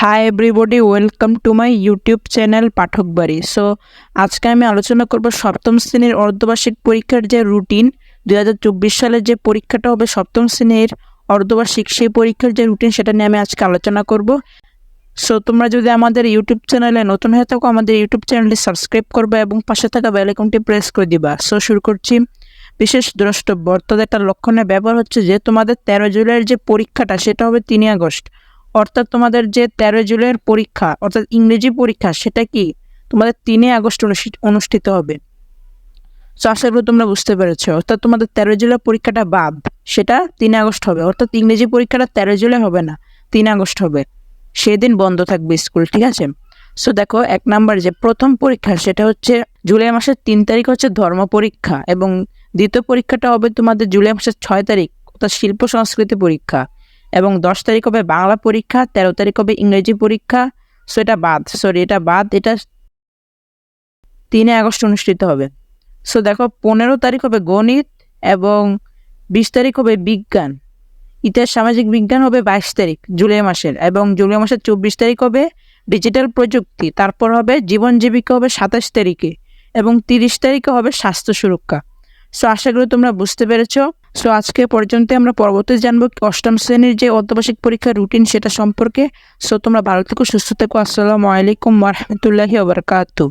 Hi everybody welcome to my YouTube channel Pathak Bari so আজকে আমি আলোচনা করব সপ্তম শ্রেণির অর্ধবার্ষিক পরীক্ষার যে রুটিন দুই হাজার চব্বিশ সালের যে পরীক্ষাটা হবে সপ্তম শ্রেণির অর্ধবার্ষিক, সেই পরীক্ষার যে রুটিন সেটা নিয়ে আমি আজকে আলোচনা করব। সো তোমরা যদি আমাদের ইউটিউব চ্যানেলে নতুন হয়ে থাকো, আমাদের ইউটিউব চ্যানেলটি সাবস্ক্রাইব করবে এবং পাশে থাকা বেল আইকনটি প্রেস করে দিবা। সো শুরু করছি। বিশেষ দ্রষ্টব্য, অর্থাৎ একটা লক্ষণের ব্যাপার হচ্ছে যে তোমাদের তেরো জুলাইয়ের যে পরীক্ষাটা, সেটা হবে তিনই আগস্ট। অর্থাৎ তোমাদের যে তেরো জুলাইয়ের পরীক্ষা, অর্থাৎ ইংরেজি পরীক্ষা, সেটা কি তোমাদের তিনে আগস্ট অনুষ্ঠি- অনুষ্ঠিত হবে? সো আশা করি তোমরা বুঝতে পেরেছ। অর্থাৎ তোমাদের তেরো জুলাই পরীক্ষাটা বাদ, সেটা তিন আগস্ট হবে। অর্থাৎ ইংরেজি পরীক্ষাটা তেরো জুলাই হবে না, তিন আগস্ট হবে। সেদিন বন্ধ থাকবে স্কুল, ঠিক আছে? সো দেখো, এক নাম্বার যে প্রথম পরীক্ষা, সেটা হচ্ছে জুলাই মাসের তিন তারিখ হচ্ছে ধর্ম পরীক্ষা, এবং দ্বিতীয় পরীক্ষাটা হবে তোমাদের জুলাই মাসের ছয় তারিখ, অর্থাৎ শিল্প সংস্কৃতি পরীক্ষা। এবং দশ তারিখ হবে বাংলা পরীক্ষা, তেরো তারিখ হবে ইংরেজি পরীক্ষা। সো এটা বাদ সরি এটা বাদ, এটা তিনে আগস্ট অনুষ্ঠিত হবে। সো দেখো, পনেরো তারিখ হবে গণিত এবং বিশ তারিখ হবে বিজ্ঞান। ইতিহাস, সামাজিক বিজ্ঞান হবে বাইশ তারিখ, জুলাই মাসের এবং জুলাই মাসের চব্বিশ তারিখ হবে ডিজিটাল প্রযুক্তি। তারপর হবে জীবন জীবিকা হবে সাতাশ তারিখে এবং তিরিশ তারিখে হবে স্বাস্থ্য সুরক্ষা। সো আশা করি তোমরা বুঝতে পেরেছ। সো আজকে পর্যন্ত আমরা পরবর্তী জানব অষ্টম শ্রেণির যে অর্ধবার্ষিক পরীক্ষার রুটিন সেটা সম্পর্কে। সো তোমরা ভালো থেকো, সুস্থ থেকো। আসসালামু আলাইকুম রহমতুল্লাহি ওবরকাতু